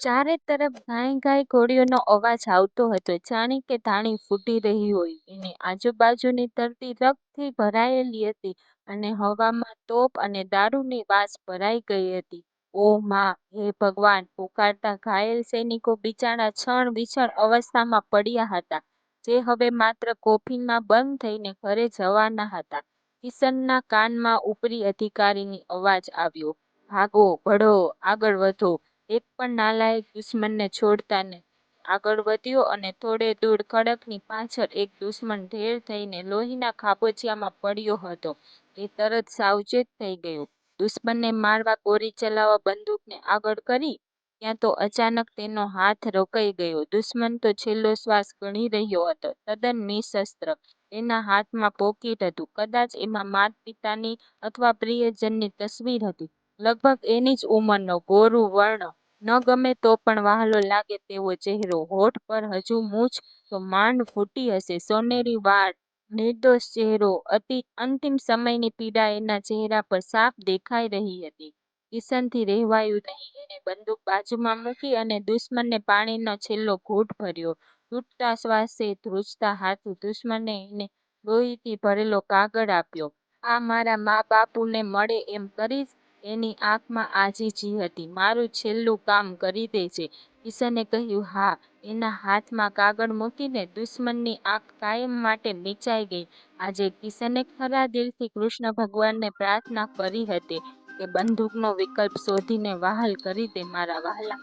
ચારે તરફ ઘાય ઘાય ઘોડીઓનો અવાજ આવતો હતો. જાણે કે ધાણી ફૂટી રહી હોય. એની આજુબાજુની ધરતી રક્તથી ભરાયેલી હતી અને હવામાં તોપ અને દારૂની વાસ ભરાઈ ગઈ હતી. "ઓ મા! હે ભગવાન! " પોકારતા ઘાયલ સૈનિકો બિચારા છણ-વિછણ અવસ્થામાં પડ્યા હતા, જે હવે માત્ર કોફીનમાં બંધ થઈને ઘરે જવાના હતા. કિશનના કાનમાં ઉપરી અધિકારીની અવાજ આવ્યો, "ભાગો, ભળો, આગળ વધો. " એક પણ નાલાયક દુશ્મનને છોડતા નહીં આગળ વધ્યો અને થોડે દૂર ખડકની પાછળ એક દુશ્મન ઢેર થઈને લોહીના ખાબોચિયામાં પડ્યો હતો. એ તરત સાવચેત થઈ ગયો. દુશ્મનને મારવા કોરી ચલાવવા બંદૂકને આગળ કરી, ત્યાં તો અચાનક તેનો હાથ રોકાઈ ગયો. દુશ્મન તો છેલ્લો શ્વાસ ગણી રહ્યો હતો, તદ્દન નિશસ્ત્ર. એના હાથમાં પોકીટ હતું. કદાચ એમાં માત-પિતાની અથવા પ્રિયજનની તસવીર હતી. લગભગ એની જ ઉંમરનો, ગોરું વર્ણ, ન ગમે તો પણ વહાલો લાગે તેવો ચહેરો. હોઠ પર હજુ મૂછ તો માંડ ફૂટી હશે. સોનેરી વાળ, નિર્દોષ ચહેરો. અતિ અંતિમ સમયની પીડા એના ચહેરા પર સાફ દેખાઈ રહી હતી. કિશનથી રહેવાયું નહીં. એણે બંદૂક બાજુમાં મૂકી અને દુશ્મનને પાણીનો છેલ્લો ઘૂંટ ભર્યો. તૂટતા શ્વાસે, ધ્રુજતા હાથે દુશ્મને એને લોહીથી ભરેલો કાગળ આપ્યો. "આ મારા મા-બાપુને મળે એમ કરીશ? " એની આંખમાં આજીજી હતી. "મારું છેલ્લું કામ કરી દેજે. " કિશને કહ્યું, "હા. " એના હાથમાં કાગળ મૂકીને દુશ્મનની આંખ કાયમ માટે નીચાઈ ગઈ. આજે કિશને ખરા દિલથી કૃષ્ણ ભગવાનને પ્રાર્થના કરી હતી કે બંદૂકનો વિકલ્પ શોધીને વહાલ કરી દે મારા વહાલા